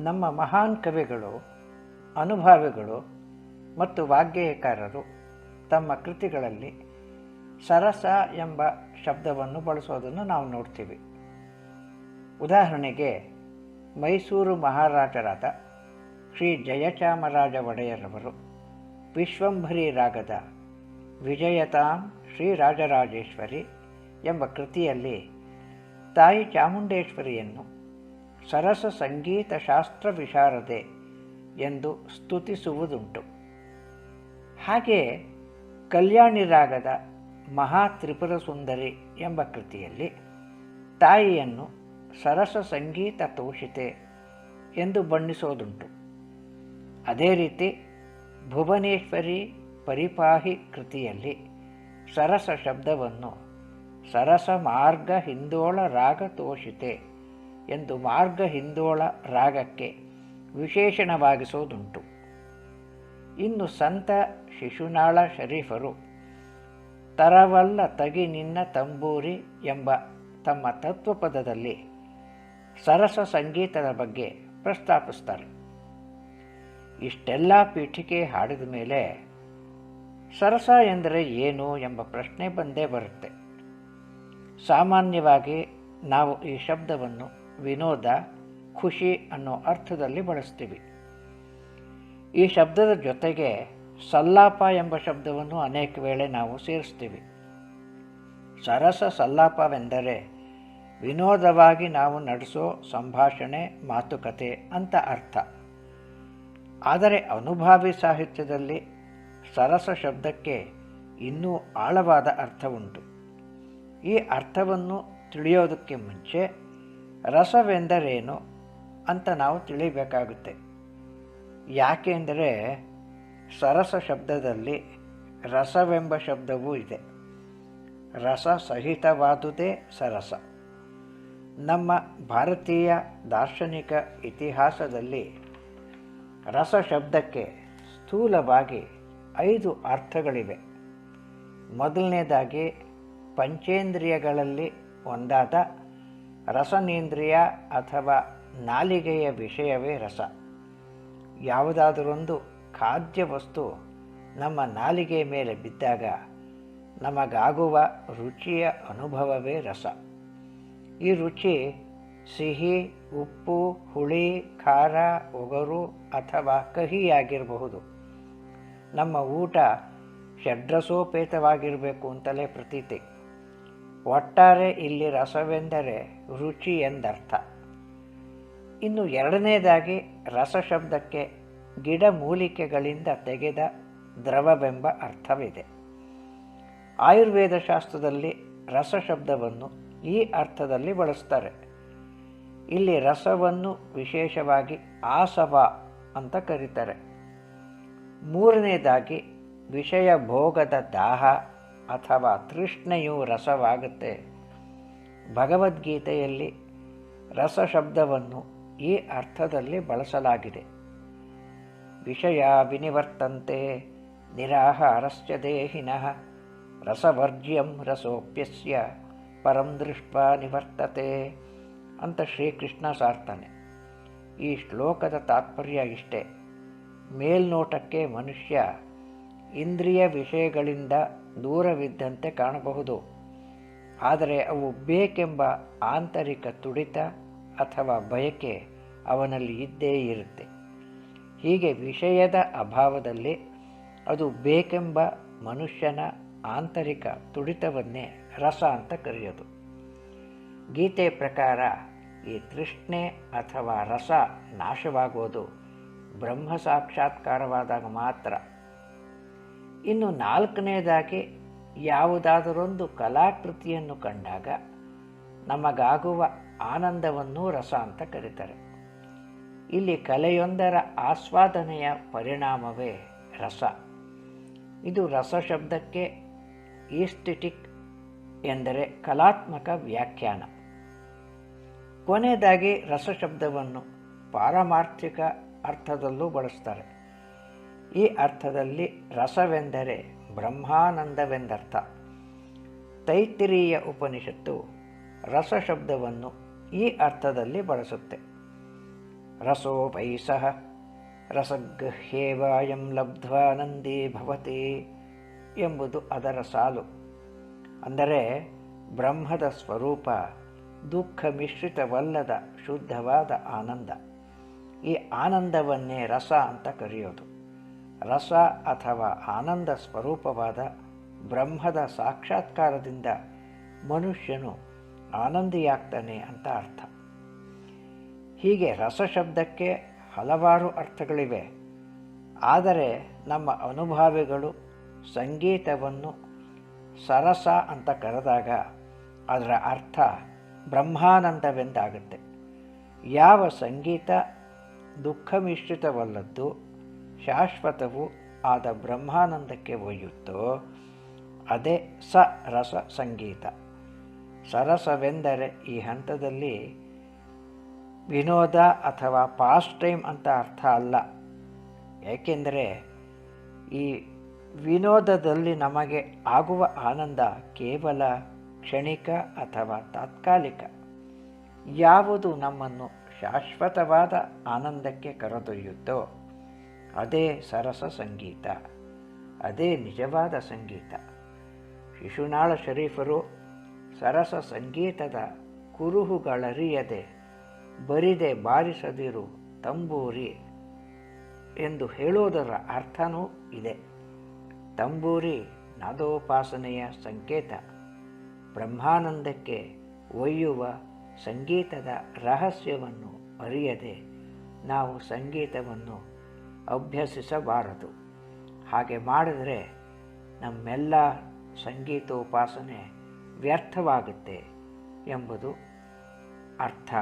ನಮ್ಮ ಮಹಾನ್ ಕವಿಗಳು, ಅನುಭಾವಿಗಳು ಮತ್ತು ವಾಗ್ಗೇಯಕಾರರು ತಮ್ಮ ಕೃತಿಗಳಲ್ಲಿ ಸರಸ ಎಂಬ ಶಬ್ದವನ್ನು ಬಳಸೋದನ್ನು ನಾವು ನೋಡ್ತೀವಿ. ಉದಾಹರಣೆಗೆ, ಮೈಸೂರು ಮಹಾರಾಜರಾದ ಶ್ರೀ ಜಯಚಾಮರಾಜ ಒಡೆಯರವರು ವಿಶ್ವಂಭರಿ ರಾಗದ ವಿಜಯತಾಂ ಶ್ರೀ ರಾಜರಾಜೇಶ್ವರಿ ಎಂಬ ಕೃತಿಯಲ್ಲಿ ತಾಯಿ ಚಾಮುಂಡೇಶ್ವರಿಯನ್ನು ಸರಸ ಸಂಗೀತ ಶಾಸ್ತ್ರ ವಿಶಾರದೆ ಎಂದು ಸ್ತುತಿಸುವುದುಂಟು. ಹಾಗೆ ಕಲ್ಯಾಣಿ ರಾಗದ ಮಹಾ ತ್ರಿಪುರ ಸುಂದರಿ ಎಂಬ ಕೃತಿಯಲ್ಲಿ ತಾಯಿಯನ್ನು ಸರಸ ಸಂಗೀತ ತೋಷಿತೆ ಎಂದು ಬಣ್ಣಿಸೋದುಂಟು. ಅದೇ ರೀತಿ ಭುವನೇಶ್ವರಿ ಪರಿಪಾಹಿ ಕೃತಿಯಲ್ಲಿ ಸರಸ ಶಬ್ದವನ್ನು ಸರಸ ಮಾರ್ಗ ಹಿಂದೋಳ ರಾಗ ತೋಷಿತೆ ಎಂದು ಮಾರ್ಗ ಹಿಂದೋಳ ರಾಗಕ್ಕೆ ವಿಶೇಷಣವಾಗಿಸೋದುಂಟು. ಇನ್ನು ಸಂತ ಶಿಶುನಾಳ ಶರೀಫರು, ತರವಲ್ಲ ತಗಿ ನಿನ್ನ ತಂಬೂರಿ ಎಂಬ ತಮ್ಮ ತತ್ವಪದದಲ್ಲಿ ಸರಸ ಸಂಗೀತದ ಬಗ್ಗೆ ಪ್ರಸ್ತಾಪಿಸ್ತಾರೆ. ಇಷ್ಟೆಲ್ಲ ಪೀಠಿಕೆ ಹಾಡಿದ ಮೇಲೆ ಸರಸ ಎಂದರೆ ಏನು ಎಂಬ ಪ್ರಶ್ನೆ ಬಂದೇ ಬರುತ್ತೆ. ಸಾಮಾನ್ಯವಾಗಿ ನಾವು ಈ ಶಬ್ದವನ್ನು ವಿನೋದ, ಖುಷಿ ಅನ್ನೋ ಅರ್ಥದಲ್ಲಿ ಬಳಸ್ತೀವಿ. ಈ ಶಬ್ದದ ಜೊತೆಗೆ ಸಲ್ಲಾಪ ಎಂಬ ಶಬ್ದವನ್ನು ಅನೇಕ ವೇಳೆ ನಾವು ಸೇರಿಸ್ತೀವಿ. ಸರಸ ಸಲ್ಲಾಪವೆಂದರೆ ವಿನೋದವಾಗಿ ನಾವು ನಡೆಸೋ ಸಂಭಾಷಣೆ, ಮಾತುಕತೆ ಅಂತ ಅರ್ಥ. ಆದರೆ ಅನುಭಾವಿ ಸಾಹಿತ್ಯದಲ್ಲಿ ಸರಸ ಶಬ್ದಕ್ಕೆ ಇನ್ನೂ ಆಳವಾದ ಅರ್ಥವುಂಟು. ಈ ಅರ್ಥವನ್ನು ತಿಳಿಯೋದಕ್ಕೆ ಮುಂಚೆ ರಸವೆಂದರೇನು ಅಂತ ನಾವು ತಿಳಿಬೇಕಾಗುತ್ತೆ. ಯಾಕೆಂದರೆ ಸರಸ ಶಬ್ದದಲ್ಲಿ ರಸವೆಂಬ ಶಬ್ದವೂ ಇದೆ. ರಸ ಸಹಿತವಾದುದೇ ಸರಸ. ನಮ್ಮ ಭಾರತೀಯ ದಾರ್ಶನಿಕ ಇತಿಹಾಸದಲ್ಲಿ ರಸ ಶಬ್ದಕ್ಕೆ ಸ್ಥೂಲವಾಗಿ ಐದು ಅರ್ಥಗಳಿವೆ. ಮೊದಲನೇದಾಗಿ ಪಂಚೇಂದ್ರಿಯಗಳಲ್ಲಿ ಒಂದಾದ ರಸನೇಂದ್ರಿಯ ಅಥವಾ ನಾಲಿಗೆಯ ವಿಷಯವೇ ರಸ. ಯಾವುದಾದರೊಂದು ಖಾದ್ಯ ವಸ್ತು ನಮ್ಮ ನಾಲಿಗೆ ಮೇಲೆ ಬಿದ್ದಾಗ ನಮಗಾಗುವ ರುಚಿಯ ಅನುಭವವೇ ರಸ. ಈ ರುಚಿ ಸಿಹಿ, ಉಪ್ಪು, ಹುಳಿ, ಖಾರ, ಒಗರು ಅಥವಾ ಕಹಿಯಾಗಿರಬಹುದು. ನಮ್ಮ ಊಟ ಷಡ್ರಸೋಪೇತವಾಗಿರಬೇಕು ಅಂತಲೇ ಪ್ರತೀತಿ. ಒಟ್ಟಾರೆ ಇಲ್ಲಿ ರಸವೆಂದರೆ ರುಚಿ ಎಂದರ್ಥ. ಇನ್ನು ಎರಡನೇದಾಗಿ ರಸ ಶಬ್ದಕ್ಕೆ ಗಿಡಮೂಲಿಕೆಗಳಿಂದ ತೆಗೆದ ದ್ರವವೆಂಬ ಅರ್ಥವಿದೆ. ಆಯುರ್ವೇದ ಶಾಸ್ತ್ರದಲ್ಲಿ ರಸ ಶಬ್ದವನ್ನು ಈ ಅರ್ಥದಲ್ಲಿ ಬಳಸ್ತಾರೆ. ಇಲ್ಲಿ ರಸವನ್ನು ವಿಶೇಷವಾಗಿ ಆಸವ ಅಂತ ಕರೀತಾರೆ. ಮೂರನೇದಾಗಿ ವಿಷಯ ಭೋಗದ ದಾಹ ಅಥವಾ ತೃಷ್ಣೆಯು ರಸವಾಗುತ್ತೆ. ಭಗವದ್ಗೀತೆಯಲ್ಲಿ ರಸ ಶಬ್ದವನ್ನು ಈ ಅರ್ಥದಲ್ಲಿ ಬಳಸಲಾಗಿದೆ. ವಿಷಯ ವಿನಿವರ್ತಂತೆ ನಿರಾಹಾರಸ್ಯ ದೇಹಿನಃ ರಸವರ್ಜ್ಯಂ ರಸೋಪ್ಯಸ್ಯ ಪರಂ ದೃಷ್ಟ ನಿವರ್ತತೆ ಅಂತ ಶ್ರೀಕೃಷ್ಣ ಸಾರ್ತಾನೆ. ಈ ಶ್ಲೋಕದ ತಾತ್ಪರ್ಯ ಇಷ್ಟೇ. ಮೇಲ್ನೋಟಕ್ಕೆ ಮನುಷ್ಯ ಇಂದ್ರಿಯ ವಿಷಯಗಳಿಂದ ದೂರವಿದ್ದಂತೆ ಕಾಣಬಹುದು. ಆದರೆ ಅವು ಬೇಕೆಂಬ ಆಂತರಿಕ ತುಡಿತ ಅಥವಾ ಬಯಕೆ ಅವನಲ್ಲಿ ಇದ್ದೇ ಇರುತ್ತೆ. ಹೀಗೆ ವಿಷಯದ ಅಭಾವದಲ್ಲಿ ಅದು ಬೇಕೆಂಬ ಮನುಷ್ಯನ ಆಂತರಿಕ ತುಡಿತವನ್ನೇ ರಸ ಅಂತ ಕರೆಯೋದು. ಗೀತೆ ಪ್ರಕಾರ ಈ ತೃಷ್ಣೆ ಅಥವಾ ರಸ ನಾಶವಾಗೋದು ಬ್ರಹ್ಮ ಸಾಕ್ಷಾತ್ಕಾರವಾದಾಗ ಮಾತ್ರ. ಇನ್ನು ನಾಲ್ಕನೇದಾಗಿ ಯಾವುದಾದರೊಂದು ಕಲಾಕೃತಿಯನ್ನು ಕಂಡಾಗ ನಮಗಾಗುವ ಆನಂದವನ್ನು ರಸ ಅಂತ ಕರೀತಾರೆ. ಇಲ್ಲಿ ಕಲೆಯೊಂದರ ಆಸ್ವಾದನೆಯ ಪರಿಣಾಮವೇ ರಸ. ಇದು ರಸ ಶಬ್ದಕ್ಕೆ ಈಸ್ಟಿಟಿಕ್ ಎಂದರೆ ಕಲಾತ್ಮಕ ವ್ಯಾಖ್ಯಾನ. ಕೊನೆಯದಾಗಿ ರಸ ಶಬ್ದವನ್ನು ಪಾರಮಾರ್ಥಿಕ ಅರ್ಥದಲ್ಲೂ ಬಳಸ್ತಾರೆ. ಈ ಅರ್ಥದಲ್ಲಿ ರಸವೆಂದರೆ ಬ್ರಹ್ಮಾನಂದವೆಂದರ್ಥ. ತೈತಿರೀಯ ಉಪನಿಷತ್ತು ರಸ ಶಬ್ದವನ್ನು ಈ ಅರ್ಥದಲ್ಲಿ ಬಳಸುತ್ತೆ. ರಸೋಪೈ ಸಹ ರಸಗೃಹ್ಯೇವಾಯಂ ಲಬ್ಧ್ವಾನಂದಿ ಭವತಿ ಎಂಬುದು ಅದರ ಸಾಲು. ಅಂದರೆ ಬ್ರಹ್ಮದ ಸ್ವರೂಪ ದುಃಖ ಮಿಶ್ರಿತವಲ್ಲದ ಶುದ್ಧವಾದ ಆನಂದ. ಈ ಆನಂದವನ್ನೇ ರಸ ಅಂತ ಕರೆಯೋದು. ರಸ ಅಥವಾ ಆನಂದ ಸ್ವರೂಪವಾದ ಬ್ರಹ್ಮದ ಸಾಕ್ಷಾತ್ಕಾರದಿಂದ ಮನುಷ್ಯನು ಆನಂದಿಯಾಗ್ತಾನೆ ಅಂತ ಅರ್ಥ. ಹೀಗೆ ರಸ ಶಬ್ದಕ್ಕೆ ಹಲವಾರು ಅರ್ಥಗಳಿವೆ. ಆದರೆ ನಮ್ಮ ಅನುಭಾವಿಗಳು ಸಂಗೀತವನ್ನು ಸರಸ ಅಂತ ಕರೆದಾಗ ಅದರ ಅರ್ಥ ಬ್ರಹ್ಮಾನಂದವೆಂದಾಗುತ್ತೆ. ಯಾವ ಸಂಗೀತ ದುಃಖ ಮಿಶ್ರಿತವಲ್ಲದ್ದು ಶಾಶ್ವತವೂ ಆದ ಬ್ರಹ್ಮಾನಂದಕ್ಕೆ ಒಯ್ಯುತ್ತೋ, ಅದೇ ಸ ರಸ ಸಂಗೀತ. ಸರಸವೆಂದರೆ ಈ ಹಂತದಲ್ಲಿ ವಿನೋದ ಅಥವಾ ಪಾಸ್ಟ್ ಟೈಮ್ ಅಂತ ಅರ್ಥ ಅಲ್ಲ. ಏಕೆಂದರೆ ಈ ವಿನೋದದಲ್ಲಿ ನಮಗೆ ಆಗುವ ಆನಂದ ಕೇವಲ ಕ್ಷಣಿಕ ಅಥವಾ ತಾತ್ಕಾಲಿಕ. ಯಾವುದು ನಮ್ಮನ್ನು ಶಾಶ್ವತವಾದ ಆನಂದಕ್ಕೆ ಕರೆದೊಯ್ಯುತ್ತೋ ಅದೇ ಸರಸ ಸಂಗೀತ, ಅದೇ ನಿಜವಾದ ಸಂಗೀತ. ಶಿಶುನಾಳ ಶರೀಫರು ಸರಸ ಸಂಗೀತದ ಕುರುಹುಗಳರಿಯದೆ, ಬರಿದೆ ಬಾರಿಸದಿರು ತಂಬೂರಿ ಎಂದು ಹೇಳುವುದರ ಅರ್ಥನೂ ಇದೆ. ತಂಬೂರಿ ನಾದೋಪಾಸನೆಯ ಸಂಕೇತ, ಬ್ರಹ್ಮಾನಂದಕ್ಕೆ ಒಯ್ಯುವ ಸಂಗೀತದ ರಹಸ್ಯವನ್ನು ಅರಿಯದೆ ನಾವು ಸಂಗೀತವನ್ನು ಅಭ್ಯಸಿಸಬಾರದು. ಹಾಗೆ ಮಾಡಿದರೆ ನಮ್ಮೆಲ್ಲ ಸಂಗೀತೋಪಾಸನೆ ವ್ಯರ್ಥವಾಗುತ್ತೆ ಎಂಬುದು ಅರ್ಥ.